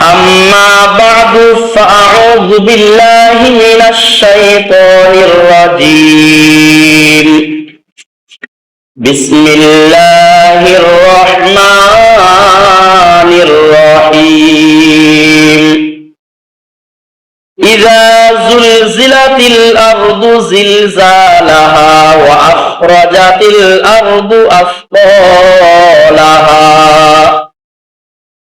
أما بعد فأعوذ بالله من الشيطان الرجيم بسم الله الرحمن الرحيم إذا زلزلت الأرض زلزالها وأخرجت الأرض أثقالها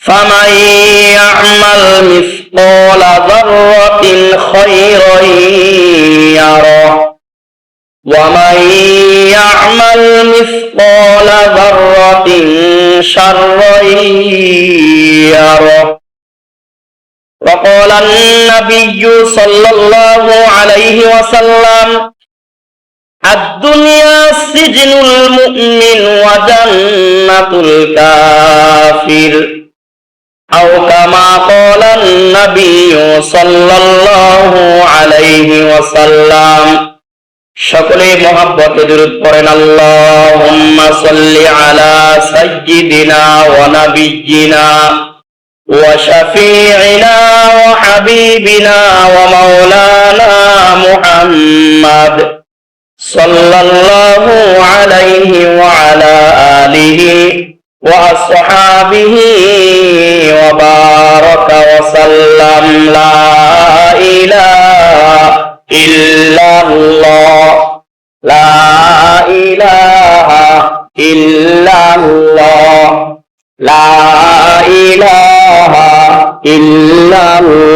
فمن يعمل مثقال ذرة خيرا يره ومن يعمل مثقال ذرة شرا يره وقال النبي صلى الله عليه وسلم الدنيا سجن المؤمن وجنة الكافر أو كما قال النبي صلى الله عليه وسلم সকলে মহাব্বতে দূরত পড়েন আল্লাহুম্মা সাল্লি আলা সাইয়্যিদিনা ওয়া নাবিয়্যিনা ওয়া শাফিইনা ওয়া হাবিবিনা ওয়া মাওলানা মুহাম্মদ সাল্লাল্লাহু আলাইহি ওয়া আলা আলিহি ওয়া আসহাবিহি ওয়া বারাকা ওয়া সাল্লাম লা ইলাহা ইল্লাল্লাহ লা ইলাহা ইল্লাল্লাহ লা ইলাহা ইল্লাল্লাহ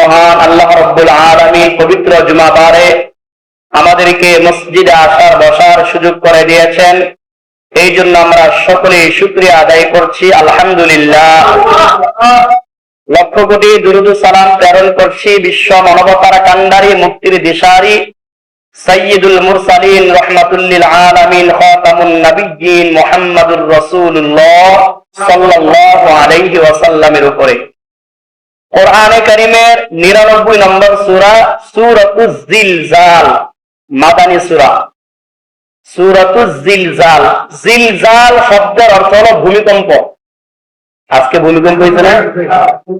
মহান আল্লাহ রাব্বুল আলামিন পবিত্র জুমাবারে আমাদেরকে মসজিদে আসার, বসার সুযোগ করে দিয়েছেন। এই জন্য আমরা সকলেই শুক্রিয়া আদায় করছি, আলহামদুলিল্লাহ। লক্ষ কোটি দুরুদ সালাম প্রেরণ করছি বিশ্ব মানবতার কান্ডারি মুক্তির দিশারি সৈয়দুল মুরসালিন রহমাতুল্লিল আলামিন খাতামুন নবিয়্যিন মুহাম্মাদুর রাসূলুল্লাহ সাল্লাল্লাহু আলাইহি ওয়াসাল্লামের উপরে। কোরআনে কারিমের 99 নম্বর সূরা, সূরাতুজ জিলজাল। মাদানী সূরা। সূরাতুজ জিলজাল। শব্দের অর্থ হলো ভূমিকম্প। আজকে ভূমিকম্প হয়েছে না?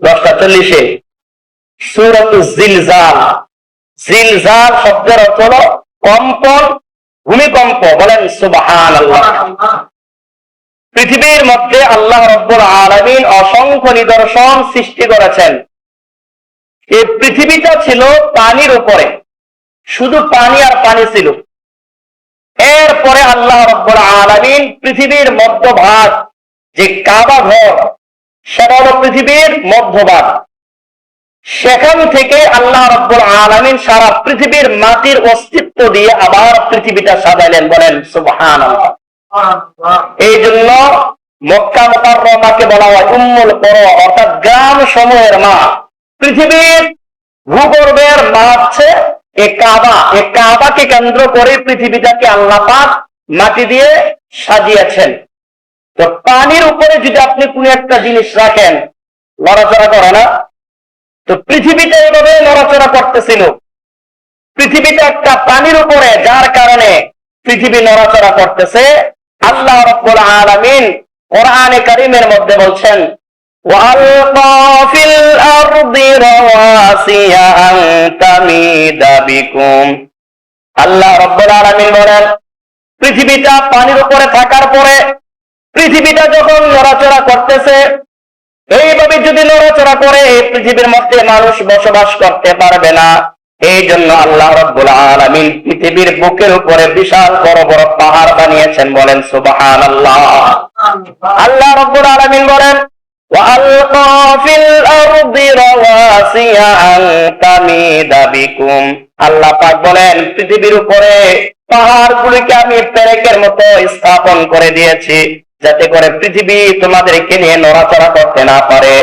দশটা চল্লিশে। সূরাতুজ জিলজাল শব্দের অর্থ হলো কম্পন, ভূমিকম্প। বলেন সুবহানাল্লাহ। পৃথিবীর মধ্যে আল্লাহ রব্বুল আলামিন অসংখ্য নিদর্শন সৃষ্টি করেছেন। এই পৃথিবীটা ছিল পানির উপরে। শুধু পানি আর পানি ছিল। এরপরে আল্লাহ রব্বুল আলামিন পৃথিবীর মধ্যভাগ, যে কাবা ঘর সেটা হলো পৃথিবীর মধ্যভাগ। সেখান থেকে আল্লাহ রব্বুল আলামিন সারা পৃথিবীর মাটির অস্তিত্ব দিয়ে আবার পৃথিবীটা সাজাইলেন বলেন সুবহান এই জন্য মক্কা মোকাররমাকে বলা হয় উম্মুল পর অর্থাৎ গ্রাম সমূহের মা। পৃথিবীর ভূগর্ভের মা হচ্ছে এ কাবা। এ কাবাকে কেন্দ্র করে পৃথিবীটাকে আল্লাহ পাক মাটি দিয়ে সাজিয়েছেন। তো পানির উপরে যদি আপনি কোন একটা জিনিস রাখেন লড়াচড়া করে না। তো পৃথিবীটা এভাবে নড়াচড়া করতেছিল। পৃথিবীটা একটা পানির উপরে, যার কারণে পৃথিবী নড়াচড়া করতেছে। আল্লাহ রব্বুল আলামিন কোরআনে কারিমের মধ্যে বলছেন وألقى في الأرض رواسي أن تميد بكم আল্লাহ রব্বুল আলামিন বলেন পৃথিবীটা পানির উপরে থাকার পরে পৃথিবীটা যখন নড়াচড়া করতেছে এইভাবে যদি নড়াচড়া করে এই পৃথিবীর মধ্যে মানুষ বসবাস করতে পারবে না এই জন্য আল্লাহ রব্বুল আলমিন পৃথিবীর বুকের উপরে বিশাল বড় বড় পাহাড় বানিয়েছেন বলেন সুবাহান আল্লাহ আল্লাহ রব্বুল আলমিন বলেন আল্লাহ পাক বলেন, পৃথিবীর উপরে পাহাড়গুলিকে আমি পেরেকের মতো স্থাপন করে দিয়েছি, যাতে করে পৃথিবী তোমাদেরকে নিয়ে নড়াচড়া করতে না পারে।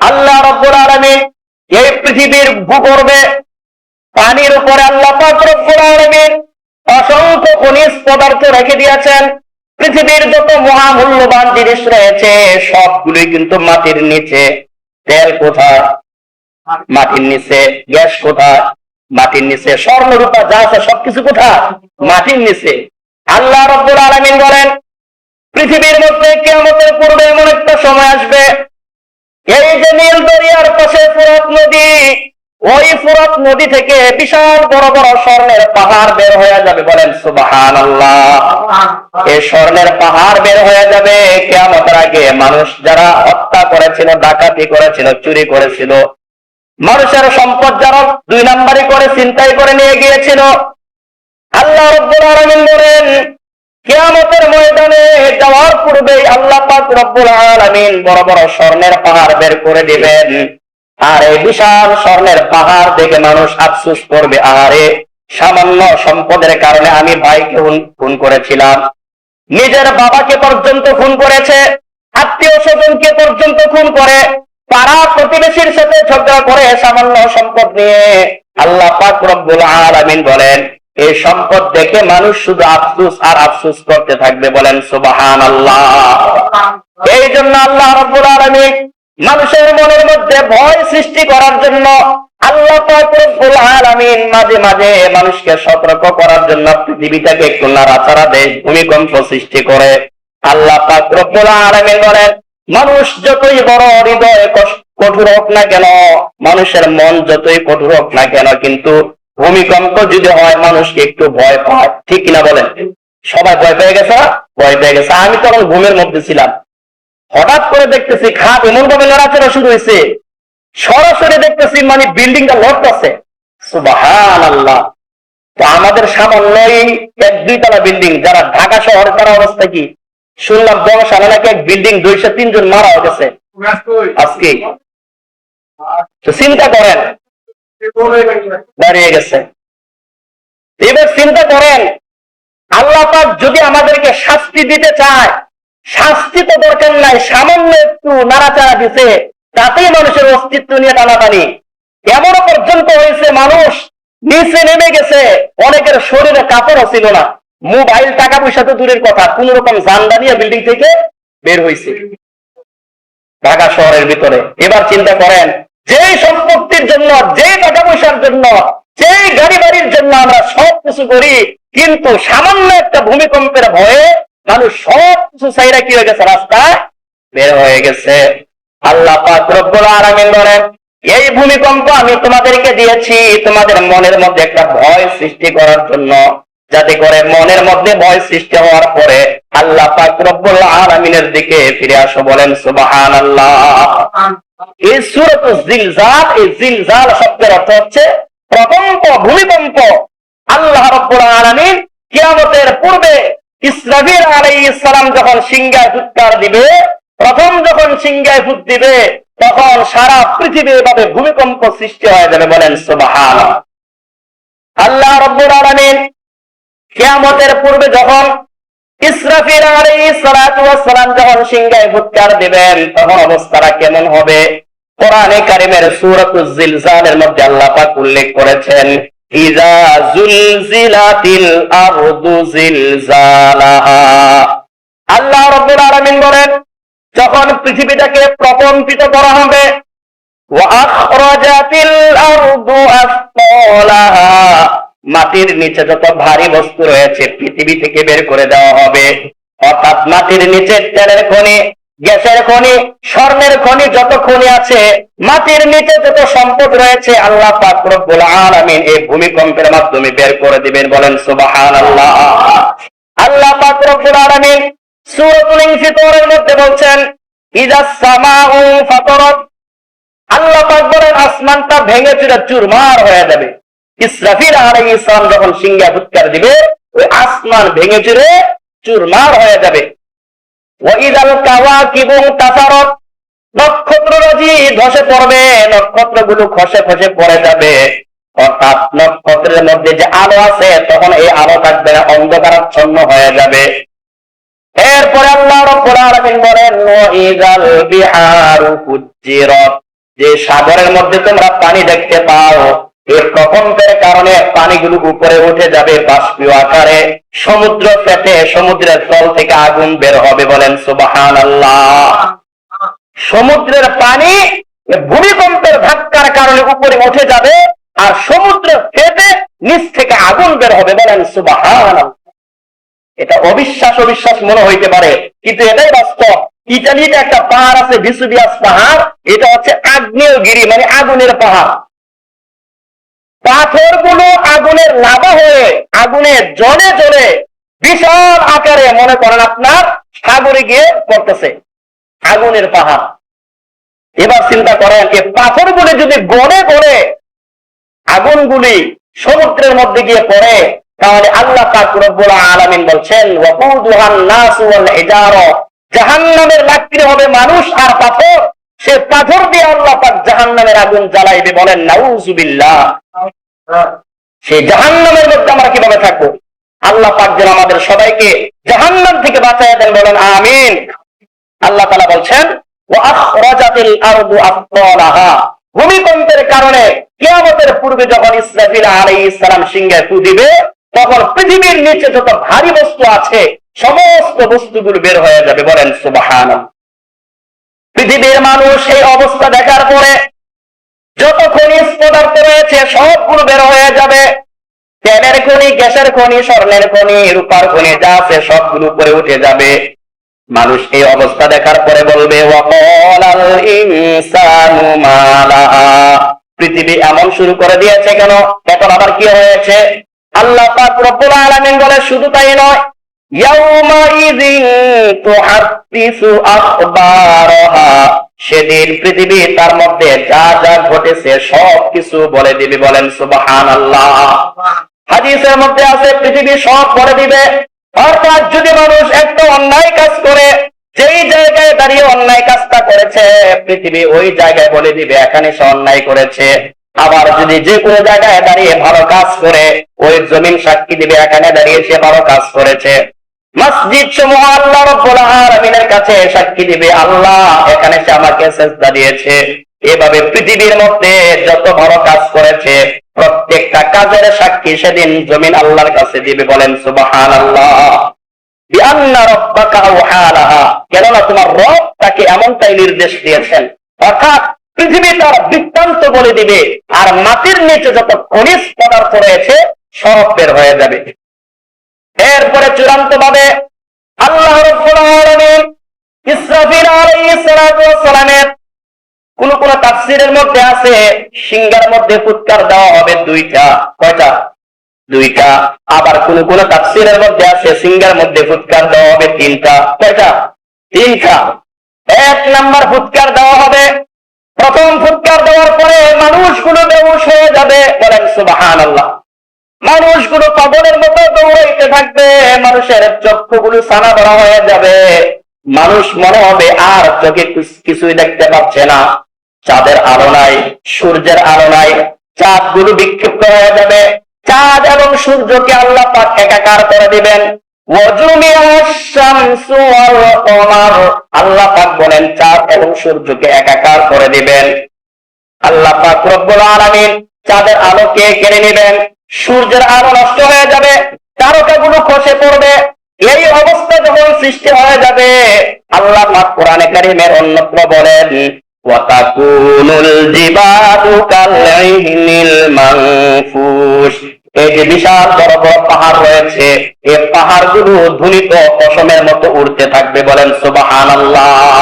আল্লাহ রব্বুল আলমিন এই পৃথিবীর ভূগর্ভে পানির উপরে আল্লাহ আলামিন অসংখ্য খনিজ পদার্থ রেখে দিয়েছেন। পৃথিবীর যত মহামূল্যবান জিনিস রয়েছে, সবগুলোই কিন্তু মাটির নিচে। তেল কোথায় মাটির নিচে। গ্যাস কোথায় মাটির নিচে। স্বর্ণরূপা যা আছে সবকিছু কোথায় মাটির নিচে। আল্লাহ রব্বুল আলামিন বলেন, পৃথিবীর মধ্যে কেমতের পূর্বে এমন একটা সময় আসবে। এই যে নীল দরিয়ার পাশে ফুরত নদী ওই ফুরত নদী থেকে বিশাল বড় বড় স্বর্ণের পাহাড় বের হয়ে যাবে। বলেন সুবাহান আল্লাহ এই স্বর্ণের পাহাড় বের হয়ে যাবে। কেমতের আগে মানুষ যারা হত্যা করেছিল ডাকাতি করেছিল চুরি করেছিল মানুষের সম্পদ যারা দুই নাম্বারি করে চিন্তাই করে নিয়ে গিয়েছিল আল্লাহ রব্বুল আলামিন বলেন কিয়ামতের ময়দানে যাওয়ার পূর্বেই আল্লাহ পাক রব্বুল আলামিন বড় বড় স্বর্ণের পাহাড় বের করে দিবেন। আর এই বিশাল স্বর্ণের পাহাড় দেখে মানুষ আফসুস করবে আরে সামান্য সম্পদের কারণে আমি ভাইকে খুন- খুন করেছিলাম। নিজের বাবাকে পর্যন্ত খুন করেছে আত্মীয় স্বজনকে পর্যন্ত খুন করে পাড়া প্রতিবেশীর সাথে ঝগড়া করে সামান্য সম্পদ নিয়ে আল্লাহ পাক রব্বুল আলামিন বলেন এই সম্পদ দেখে মানুষ শুধু আফসুস আর আফসুস করতে থাকবে বলেন সুবাহান আল্লাহ এই জন্য আল্লাহ রব্বুল আলামিন মানুষের মনের মধ্যে ভয় সৃষ্টি করার জন্য আল্লাহ মাঝে মাঝে মানুষকে সতর্ক করার জন্য পৃথিবীটাকে একটু নাড়াচাড়া দেয় ভূমিকম্প সৃষ্টি করে। আল্লাহ রব্বুল বলেন, মানুষ যতই বড় হৃদয় কঠোর হোক না কেন, মানুষের মন যতই কঠোর হোক না কেন, কিন্তু ভূমিকম্প যদি হয়, মানুষকে একটু ভয় পায়। ঠিক কিনা বলেন? সবাই ভয় পেয়ে গেছে? ভয় পেয়ে গেছে। আমি তখন ঘুমের মধ্যে ছিলাম। হঠাৎ করে দেখতেছি খাট এমন ভাবে লড়াচড়া শুরু হয়েছে। সরাসরি দেখতেছি মানে বিল্ডিংটা লড়তেছে সুবাহান আল্লাহ তো আমাদের সামান্যই এক দুই তলা বিল্ডিং, যারা ঢাকা শহর তার অবস্থা কি? শুনলাম বংশালা নাকি এক বিল্ডিং দুইশো তিনজন মারা গেছে? আজকে। তো চিন্তা করেন। দাঁড়িয়ে গেছে। এবার চিন্তা করেন, আল্লাহ পাক যদি আমাদেরকে শাস্তি দিতে চায় শাস্তি তো দরকার নাই, সামান্য একটু নাড়াচাড়া দিছে, তাতেই মানুষের অস্তিত্ব নিয়ে টানাটানি। এমনও পর্যন্ত হয়েছে, মানুষ নিচে নেমে গেছে, অনেকের শরীরে কাপড়ও ছিল না। মোবাইল টাকা পয়সা তো দূরের কথা, কোন রকম জানদা নিয়ে বিল্ডিং থেকে বের হয়েছে। ঢাকা শহরের ভিতরে। এবার চিন্তা করেন, যেই সম্পত্তির জন্য যে টাকা পয়সার জন্য, যেই গাড়ি বাড়ির জন্য আমরা সব কিছু করি, কিন্তু সামান্য একটা ভূমিকম্পের ভয়ে মানুষ সব কিছু চাইরা কি হয়ে গেছে? রাস্তায় বের হয়ে গেছে। আল্লাহ পাক রব্বুল আলামিন বলেন এই ভূমিকম্প আমি তোমাদেরকে দিয়েছি তোমাদের মনের মধ্যে একটা ভয় সৃষ্টি করার জন্য। যাতে করে মনের মধ্যে ভয় সৃষ্টি হওয়ার পরে আল্লাহ পাক রব্বুল আলামিনের দিকে ফিরে আসো বলেন সুবহানাল্লাহ। এই সুরত জিলজাল এই জিলজাল শব্দের অর্থ হচ্ছে প্রকম্প ভূমিকম্প। আল্লাহ রব্বুল আলামিন কিয়ামতের পূর্বে ইসরাফিল আলাইহিস সালাম যখন সিংহায় দুৎকার দিবে, প্রথম যখন সিংহায় ফুট দিবে, তখন সারা পৃথিবী এভাবে ভূমিকম্প সৃষ্টি হয়ে যাবে বলেন সুবাহান আল্লাহ রব্বুল আলামিন কিয়ামতের পূর্বে যখন ইসরাফিল ওয়াস সালাম যখন সিংহায় ফুৎকার দিবেন, তখন অবস্থাটা কেমন হবে? কোরআনে কারিমের সূরাতুজ জিলজালের মধ্যে আল্লাহ পাক উল্লেখ করেছেন আল্লাহ রাব্বুল আলমিন বলেন, যখন পৃথিবীটাকে প্রকম্পিত করা হবে মাটির নিচে যত ভারী বস্তু রয়েছে, পৃথিবী থেকে বের করে দেওয়া হবে। অর্থাৎ মাটির নিচের তেলের খনি গ্যাসের খনি, স্বর্ণের খনি যত খনি আছে, মাটির নিচে যত সম্পদ রয়েছে, আল্লাহ আলামিন এই ভূমিকম্পের মাধ্যমে বের করে দিবেন। বলেন, সুবহানাল্লাহ। আল্লাহ পাক মধ্যে বলছেন আল্লাহ পাক বলেন, আসমানটা ভেঙে চুরে চুরমার হয়ে যাবে। ইসরাফিল আলাইহিস সালাম যখন সিংহা ফুৎকার দিবে, ওই আসমান ভেঙে চুরে চুরমার হয়ে যাবে। ওয়াইদাল কাওয়াকিবু তাফারাত নক্ষত্ররাজি ধসে পড়বে, নক্ষত্রগুলো খসে খসে পড়ে যাবে। অর্থাৎ নক্ষত্রের মধ্যে যে আলো আছে, তখন এই আলো থাকবে না, অন্ধকারাচ্ছন্ন হয়ে যাবে। এরপরে আল্লাহ রব্বুল আলামিন বলেন ওয়াইদাল বিহারু ফুজ্জিরাত। যে সাগরের মধ্যে তোমরা পানি দেখতে পাও এই প্রকম্পের কারণে পানিগুলো উপরে উঠে যাবে বাষ্পীয় আকারে। সমুদ্র ফেটে সমুদ্রের তল থেকে আগুন বের হবে বলেন সুবাহান আল্লাহ সমুদ্রের পানি ভূমিকম্পের ধাক্কার কারণে উপরে উঠে যাবে আর সমুদ্র ফেটে নিচ থেকে আগুন বের হবে বলেন সুবাহান এটা অবিশ্বাস অবিশ্বাস মনে হইতে পারে, কিন্তু এটাই বাস্তব। ইটালিতে একটা পাহাড় আছে, ভিসুবিয়াস পাহাড়, এটা হচ্ছে আগ্নেয়গিরি মানে আগুনের পাহাড়। পাথরগুলো আগুনের লাভা হয়ে আগুনে জলে জলে বিশাল আকারে মনে করেন আপনার সাগরে গিয়ে পড়তেছে, আগুনের পাহাড়। এবার চিন্তা করেন, এই পাথরগুলি যদি গড়ে গড়ে আগুনগুলি সমুদ্রের মধ্যে গিয়ে পড়ে, তাহলে আল্লাহ আলামিন বলছেন ইজারা জাহান্নামের লাকড়ি হবে মানুষ আর পাথর। সে পাথর দিয়ে আল্লাহ পাক জাহান্নামের আগুন জ্বালাইবে বলেন, নাউজুবিল্লাহ। সেই জাহান্নামের মধ্যে আমরা কীভাবে থাকব? আল্লাহ পাক যেন আমাদের সবাইকে জাহান্নাম থেকে বাঁচাই দেন বলেন, আমিন। আল্লাহ তাআলা বলছেন ভূমিকম্পের কারণে কিয়ামতের পূর্বে যখন ইসরাফিল আলাইহিস সালাম সিংহে ফু দিবে, তখন পৃথিবীর নিচে যত ভারী বস্তু আছে, সমস্ত বস্তুগুলো বের হয়ে যাবে। বলেন সুবাহান পৃথিবীর মানুষ এই অবস্থা দেখার পরে যত খনিজ পদার্থ রয়েছে, সবগুলো বের হয়ে যাবে। তেলের খনি, গ্যাসের খনি, স্বর্ণের খনি, রূপার খনি, যা আছে সবগুলো উপরে উঠে যাবে। মানুষ এই অবস্থা দেখার পরে বলবে পৃথিবী এমন শুরু করে দিয়েছে কেন? এখন আবার কি হয়েছে? আল্লাহ রব্বুল আলামিন বলে, শুধু তাই নয় সেদিন পৃথিবী তার মধ্যে যা যা ঘটেছে সব কিছু বলে দিবে, বলেন সুবহানাল্লাহ। হাদিসের মধ্যে আছে, পৃথিবী সব বলে দিবে। অর্থাৎ যদি মানুষ একটা অন্যায় কাজ করে, যেই জায়গায় দাঁড়িয়ে অন্যায় কাজটা করেছে, পৃথিবী ওই জায়গায় বলে দিবে, এখানে সে অন্যায় করেছে। আবার যদি যে কোনো জায়গায় দাঁড়িয়ে ভালো কাজ করে, ওই জমিন সাক্ষী দিবে, এখানে দাঁড়িয়ে সে ভালো কাজ করেছে। মসজিদ সমূহ আল্লাহ রব্বুল আলামিনের কাছে সাক্ষী দিবে, আল্লাহ এখানে সে আমাকে সেজদা দিয়েছে। এভাবে পৃথিবীর মধ্যে যত ভালো কাজ করেছে, প্রত্যেকটা কাজের সাক্ষী সেদিন জমিন আল্লাহর কাছে দিবে বলেন রাব্বাকা আওহালাহা। কেননা তোমার রব তাকে এমনটাই নির্দেশ দিয়েছেন। অর্থাৎ পৃথিবী তার বৃত্তান্ত বলে দিবে, আর মাটির নিচে যত খনিজ পদার্থ রয়েছে, সব বের হয়ে যাবে। এরপরে চূড়ান্ত ভাবে আল্লাহ ইসরাফিল কোন কোন তাফসীরের মধ্যে আছে সিংহার মধ্যে ফুৎকার দেওয়া হবে দুইটা, কয়টা? দুইটা। আবার কোন কোন তাফসীরের মধ্যে আছে সিংহার মধ্যে ফুৎকার দেওয়া হবে তিনটা, কয়টা? তিনটা। এক নাম্বার ফুৎকার দেওয়া হবে, প্রথম ফুৎকার দেওয়ার পরে মানুষগুলো বেহুশ হয়ে যাবে, বলেন সুবহানাল্লাহ। মানুষগুলো পাগলের মতো দৌড়াইতে থাকবে, মানুষের চক্ষুগুলো সানা ধরা হয়ে যাবে। মানুষ মনে হবে আর চোখে কিছুই দেখতে পাচ্ছে না। চাঁদের আলো নাই, সূর্যের আলো নাই চাঁদগুলো বিক্ষিপ্ত হয়ে যাবে। চাঁদ এবং সূর্যকে আল্লাহ পাক একাকার করে দিবেন। আল্লাহ পাক বলেন, চাঁদ এবং সূর্যকে একাকার করে দিবেন। আল্লাহ পাক রব্বুল আলামিন চাঁদের আলোকে কেড়ে নেবেন। সূর্যের আলো নষ্ট হয়ে যাবে, তারকাগুলো খসে পড়বে। এই অবস্থা যখন সৃষ্টি হয়ে যাবে, আল্লাহ পাক কোরআনে কারিমের অন্যত্র বলেন, ওয়াতাকুনুল জিবালু এই যে বিশাল বড় বড় পাহাড় রয়েছে, এই পাহাড়গুলো ধুলিত পশমের মতো উড়তে থাকবে বলেন সুবহানাল্লাহ।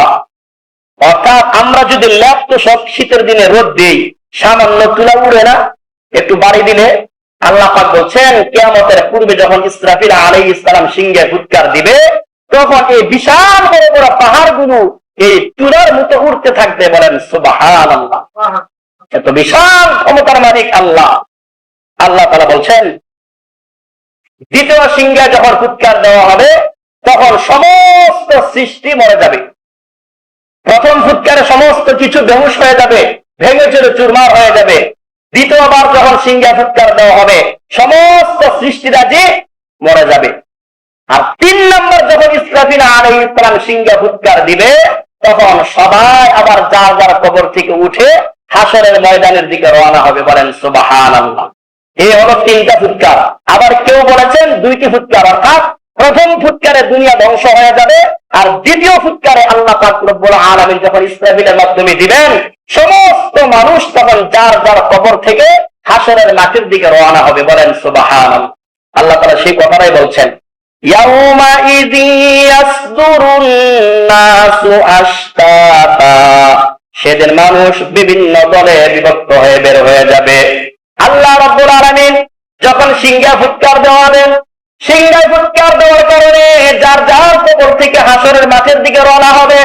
অর্থাৎ আমরা যদি ল্যাপ্ত সব শীতের দিনে রোদ দিই, সামান্য তুলা উড়ে না, একটু বাড়ি দিলে আল্লাহ পাক বলছেন, কেয়ামতের পূর্বে যখন ইসরাফিল আলাই ইসলাম সিংহে ফুৎকার দিবে, তখন এই বিশাল বড় বড় পাহাড়গুলো এই তুলার মতো উঠতে থাকবে বলেন সুবাহান আল্লাহ এত বিশাল ক্ষমতার মালিক আল্লাহ। আল্লাহ তারা বলছেন, দ্বিতীয় সিংহে যখন ফুৎকার দেওয়া হবে, তখন সমস্ত সৃষ্টি মরে যাবে। প্রথম ফুৎকারে সমস্ত কিছু বেহুশ হয়ে যাবে, ভেঙে চুরে চুরমার হয়ে যাবে। দ্বিতীয়বার যখন সিংহা ফুৎকার দেওয়া হবে, সমস্ত সৃষ্টিরাজি মরে যাবে। আর তিন নম্বর যখন ইসরাফিল আলাই ইসলাম সিংহা ফুৎকার দিবে, তখন সবাই আবার যার যার কবর থেকে উঠে হাসরের ময়দানের দিকে রওনা হবে বলেন সুবাহান এই হলো তিনটা ফুৎকার। আবার কেউ বলেছেন দুইটি ফুৎকার, অর্থাৎ প্রথম ফুৎকারে দুনিয়া ধ্বংস হয়ে যাবে আর দ্বিতীয় ফুৎকারে আল্লাহ পাকুরব্বুল আলমী যখন ইসরাফিলের মাধ্যমে দিবেন, সমস্ত মানুষ তখন যার যার কবর থেকে হাসরের মাটির দিকে রওনা হবে। বলেন সুবাহান আল্লাহ তারা সেই কথাটাই বলছেন সেদিন মানুষ বিভিন্ন দলে বিভক্ত হয়ে বের হয়ে যাবে। আল্লাহ রব্বুল আলমিন যখন সিংহা ফুৎকার দেওয়ালেন সিংহায় ফুৎকার দেওয়ার কারণে যার যার কবর থেকে হাসরের মাঠের দিকে রওনা হবে,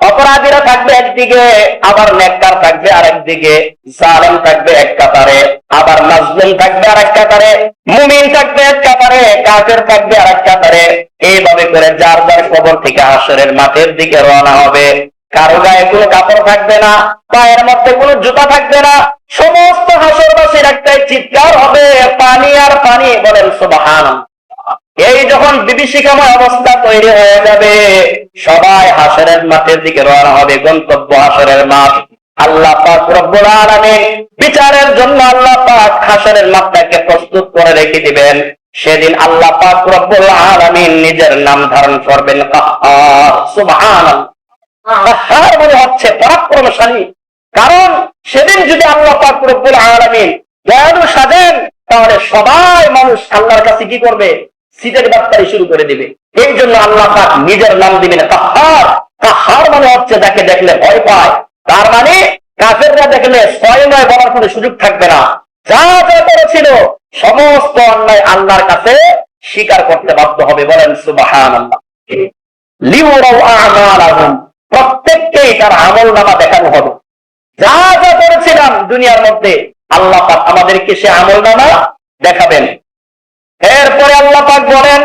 অপরাধীরা থাকবে একদিকে, আবার নেককার থাকবে আরেকদিকে, জালেম থাকবে এক কাতারে, আবার মাজলুম থাকবে আর এক কাতারে, মুমিন থাকবে এক কাতারে, কাফের থাকবে আর এক কাতারে। এইভাবে করে যার যার কবর থেকে হাসরের মাঠের দিকে রওনা হবে। কারও গায়ে কোনো কাপড় থাকবে না, পায়ের মধ্যে কোনো জুতা থাকবে না, সমস্ত হাসরবাসীর একটাই চিৎকার হবে, পানি আর পানি বলেন সুবহান এই যখন বিভীষিকাময় অবস্থা তৈরি হয়ে যাবে, সবাই হাসরের মাঠের দিকে রওনা হবে, গন্তব্য হাসরের মাঠ। আল্লাহ পাক রব্বুল আলামিন বিচারের জন্য আল্লাহ পাক হাসরের মাঠটাকে প্রস্তুত করে রেখে দিবেন। সেদিন আল্লাহ পাক রব্বুল আলামিন নিজের নাম ধারণ করবেন সুবহানাল্লাহ। কাহ্হার মানে হচ্ছে পরাক্রমশালী। কারণ সেদিন যদি আল্লাহ পাক রব্বুল আলামিন দয়ালু সাজেন তাহলে সবাই মানুষ আল্লাহর কাছে কি করবে? সিটের বার্তারি শুরু করে দিবে। এই জন্য আল্লাহ পাক নিজের নাম দিবেন কাহার কাহার মানে হচ্ছে যাকে দেখলে ভয় পায়। তার মানে কাফেররা দেখলে ছয় নয় বলার কোনো সুযোগ থাকবে না। যা যা করেছিল, সমস্ত অন্যায় আল্লাহর কাছে স্বীকার করতে বাধ্য হবে। বলেন সুবাহান আল্লাহ প্রত্যেককেই তার আমল নামা দেখানো হবে। যা যা করেছিলাম দুনিয়ার মধ্যে, আল্লাহ আমাদেরকে সে আমল নামা দেখাবেন। এরপরে আল্লাহ পাক বলেন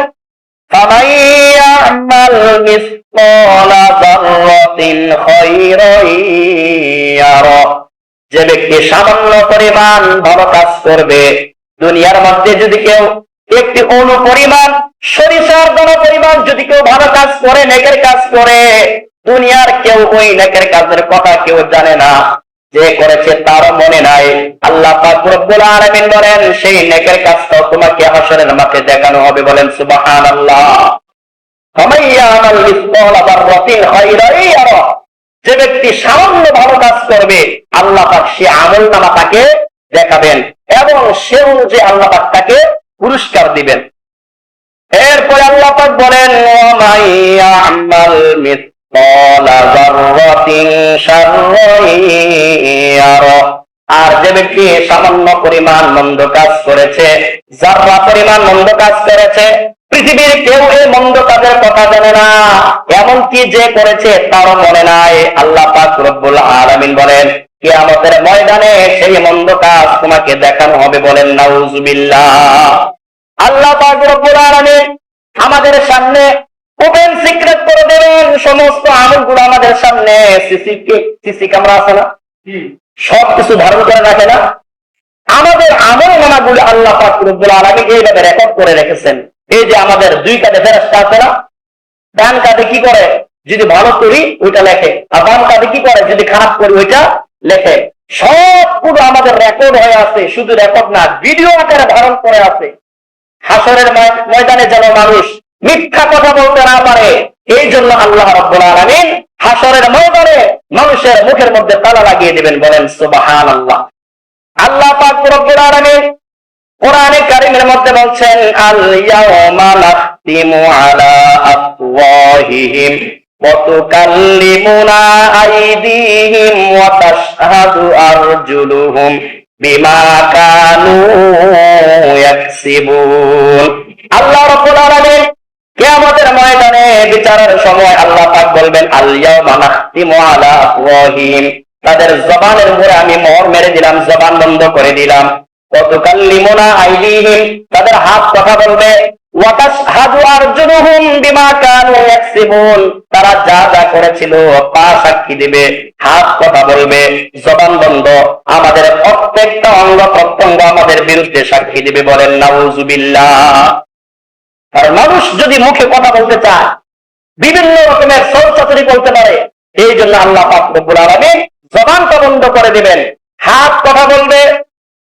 যে ব্যক্তি সামান্য পরিমাণ ভালো কাজ করবে, দুনিয়ার মধ্যে যদি কেউ একটি অনু পরিমাণ সরিষার কোন পরিমাণ যদি কেউ ভালো কাজ করে, নেকের কাজ করে, দুনিয়ার কেউ ওই নেকের কাজের কথা কেউ জানে না। যে করেছে তার মনে নাই। আল্লাহ বলেন, সেই নেকের কাজটাও তোমাকে হাসরের মাঠে দেখানো হবে বলেন খায়রান ইয়ারা। যে ব্যক্তি সামান্য ভালো কাজ করবে, আল্লাহ সে আমল নামা তাকে দেখাবেন এবং সে অনুযায়ী আল্লাহ তাকে পুরস্কার দিবেন। এরপরে আল্লাহ পাক বলেন ইয়ামাল মিসকালা যাররাতিন শাররান ইয়ারা আর যে ব্যক্তি সামান্য পরিমাণ মন্দ কাজ করেছে, যারা পরিমাণ মন্দ কাজ করেছে, পৃথিবীর কেউ এই মন্দ কাজের কথা জানে না। এমনকি যে করেছে তারও মনে নাই। আল্লাহ পাক রব্বুল আলামিন বলেন, কিয়ামতের ময়দানে সেই মন্দ কাজ তোমাকে দেখানো হবে বলেন, নাউজুবিল্লাহ। আল্লাহ পাক রব্বুল আলামিন আমাদের সামনে ওপেন সিক্রেট করে দেবেন। সমস্ত আমলগুলো আমাদের সামনে। সিসি সিসি ক্যামেরা আছে না? সব কিছু ধারণ করে রাখে না। আমাদের আমল নামাগুলো আল্লাহ পাক রব্বুল আলামিন এইভাবে রেকর্ড করে রেখেছেন। এই যে আমাদের দুই কাঁধে ফেরেশতা আছে না, ডান কাঁধে কি করে? যদি ভালো করি, ওইটা লেখে। আর বাম কাঁধে কি করে? যদি খারাপ করি, ওইটা লেখে। সবগুলো আমাদের রেকর্ড হয়ে আছে, শুধু রেকর্ড না ভিডিও আকারে ধারণ করে আছে। হাসরের ময়দানে যেন মানুষ মিথ্যা কথা বলতে না পারে এই জন্য আল্লাহ রব্বুল আলামিন হাসরের ময়দানে মানুষের মুখের মধ্যে তালা লাগিয়ে দিবেন, বলেন, সুবহানাল্লাহ। আল্লাহ পাক রব্বুল আলামিন কোরআনে কারিমের মধ্যে বলছেন আল ইয়াউমা নাখতিমু আলা আফওয়াহিহিম ওয়া আইদিহিম ওয়া তাশহাদু আরজুলুহুম বিমা কানু ইয়াকসিবুন। আল্লাহ রাব্বুল আলামিন কিয়ামতের ময়দানে বিচারের সময় আল্লাহ পাক বলবেন আল ইয়াউমা নাখতিমু আলা আফওয়াহিহিম। তাদের জবানের আমি মোহর মেরে দিলাম, জবান বন্ধ করে দিলাম। তাদের হাত কথা বলবে তারা যা যা করেছিল পা সাক্ষী দিবে, হাত কথা বলবে, জবান বন্ধ। আমাদের প্রত্যেকটা অঙ্গ প্রত্যঙ্গ আমাদের বিরুদ্ধে সাক্ষী দিবে বলেন, নাউজুবিল্লাহ। আর মানুষ যদি মুখে কথা বলতে চায়, বিভিন্ন রকমের সৌচাতুরি বলতে পারে, এই জন্য আল্লাহ পাক রব্বুল আলামিন জবানটা বন্ধ করে দিবেন। হাত কথা বলবে।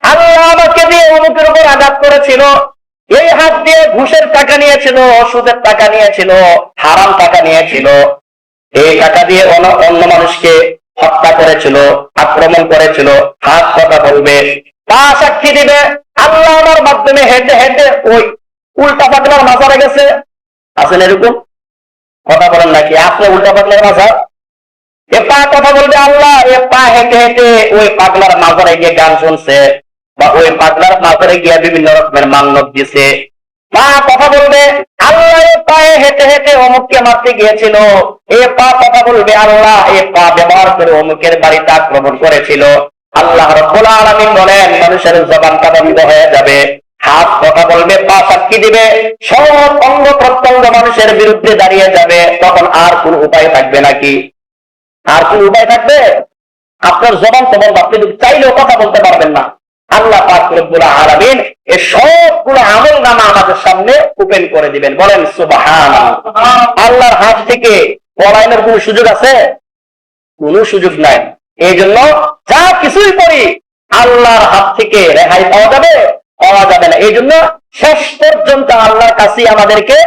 আল্লাহ আমাকে দিয়ে অমুকের উপর আঘাত করেছিল। এই হাত দিয়ে ঘুষের টাকা নিয়েছিল সুদের টাকা নিয়েছিল, হারাম টাকা নিয়েছিল। এই টাকা দিয়ে অন্য মানুষকে হত্যা করেছিল, আক্রমণ করেছিল। হাত কথা বলবে। তা সাক্ষী দিবে। আল্লাহ আমার মাধ্যমে হেঁটে হেঁটে ওই উল্টা পাতলার মাজারে গেছে। আছেন এরকম? কথা বলেন নাকি? আপনি উল্টা পাতলার মাজার? এ পা কথা বলবে আল্লাহ, এ পা হেঁটে হেঁটে ওই পাগলার মাজারে গিয়ে গান শুনছে বা ওই পাগলার মাজারে গিয়ে বিভিন্ন রকমের মান্যত দিছে। পা কথা বলবে, আল্লাহ এ পায়ে হেঁটে হেঁটে অমুককে মারতে গিয়েছিল। এ পা কথা বলবে আল্লাহ, এ পা ব্যবহার করে অমুকের বাড়িতে আক্রমণ করেছিল। আল্লাহ রব্বুল আলামিন বলেন, মানুষের জবানটা বন্ধ হয়ে যাবে। হাত কথা বলবে, পা সাক্ষী দিবে, সব অঙ্গ প্রত্যঙ্গ মানুষের বিরুদ্ধে দাঁড়িয়ে যাবে, তখন আর কোন উপায় থাকবে নাকি? আর কোন উপায় থাকবে? আপনার জবান তো বন্ধ, আপনি চাইলেও কথা বলতে পারবেন না। আল্লাহ পাক রব্বুল আলামিন এই সবগুলো আমল নামা আমাদের সামনে ওপেন করে দিবেন। বলেন সুবহান আল্লাহর হাত থেকে পলায়নের কোন সুযোগ আছে? কোন সুযোগ নাই। এই জন্য যা কিছুই করি, আল্লাহর হাত থেকে রেহাই পাওয়া যাবে। পাওয়া যাবে না। এই জন্য শেষ পর্যন্ত আল্লাহর কাছে আমাদেরকে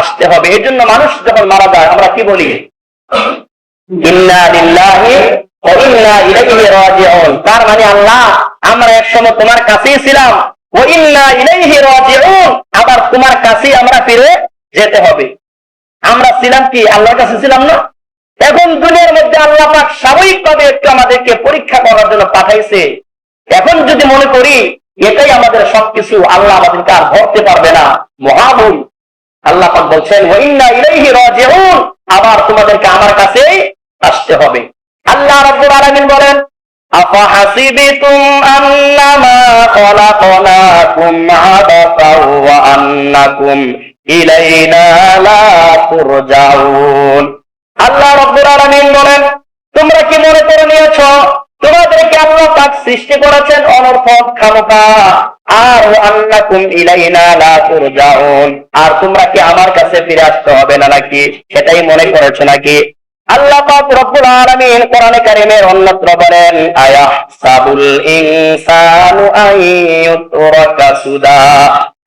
আসতে হবে। এই জন্য মানুষ যখন মারা যায়, আমরা কি বলি? তার মানে আল্লাহ, আমরা একসময় তোমার কাছেই ছিলাম। আবার তোমার কাছেই আমরা ফিরে যেতে হবে। আমরা ছিলাম কি? আল্লাহর কাছে ছিলাম না? এখন দুনিয়ার মধ্যে আল্লাহ স্বাভাবিকভাবে একটু আমাদেরকে পরীক্ষা করার জন্য পাঠাইছে। এখন যদি মনে করি এটাই আমাদের সবকিছু। আল্লাহ আমাদেরকে আর ধরতে পারবে না। মহাভুল আল্লাহ বলছেন আবার তোমাদেরকে আমার কাছেই আসতে হবে। আল্লাহ রাব্বুল আলামিন বলেন আন্নামা খলাকনাকুম আবাসা ওয়া আন্নাকুম ইলাইনা লা তুরজাউন। আল্লাহ রাব্বুল আলামিন বলেন, তোমরা কি মনে করে নিয়েছো তোমাদেরকে আল্লাহ পাক সৃষ্টি করেছেন অনর্থক খামোকা আর আন্নাকুম ইলাইনা লা তুরজাউন। আর তোমরা কি আমার কাছে ফিরে আসতে হবে না নাকি? সেটাই মনে করেছ নাকি? আল্লাহ পাক রব্বুল আলামিন কোরআনে কারীমের অন্যত্র বলেন, আয়াহসাবুল ইনসানু আইয়ুতরাকা সুদা।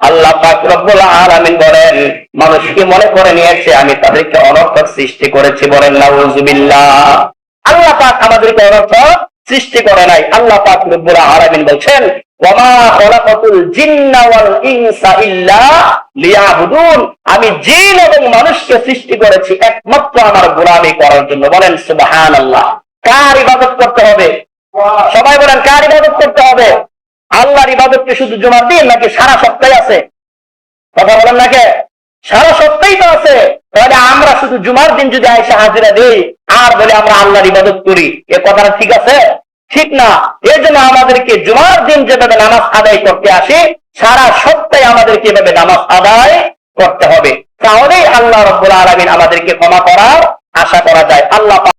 আল্লাহ পাক রব্বুল আলামিন বলেন, মানুষ কি মনে করে নিয়েছে, আমি তাদেরকে অনর্থক সৃষ্টি করেছি বলেন, নাউজুবিল্লাহ। আল্লাহ পাক আমাদেরকে অনর্থক সৃষ্টি করে নাই। আল্লাহ পাক বলছেন খলাকাতুল জিন্না ওয়াল ইনসা ইল্লা লিয়াবুদুন। আমি জিন এবং মানুষকে সৃষ্টি করেছি একমাত্র আমার গোলামি করার জন্য। বলেন, সুবহানাল্লাহ। কার ইবাদত করতে হবে? সবাই বলেন, কার ইবাদত করতে হবে? আল্লাহর ইবাদত কি শুধু জুমার দিন নাকি সারা সপ্তাহে আছে? কথা বলেন নাকি সারা সপ্তাহে তো আছে। তাহলে আমরা শুধু জুমার দিন যদি আয়সা হাজিরা দেই আর বলে আমরা আল্লাহর ইবাদত করি। এ কথাটা ঠিক আছে? ঠিক না। এর জন্য আমাদেরকে জুমার দিন যেভাবে নামাজ আদায় করতে আসে, সারা সপ্তাহে আমাদেরকে এভাবে নামাজ আদায় করতে হবে। তাহলেই আল্লাহ রব্বুল আলমিন আমাদেরকে ক্ষমা করার আশা করা যায়। আল্লাহ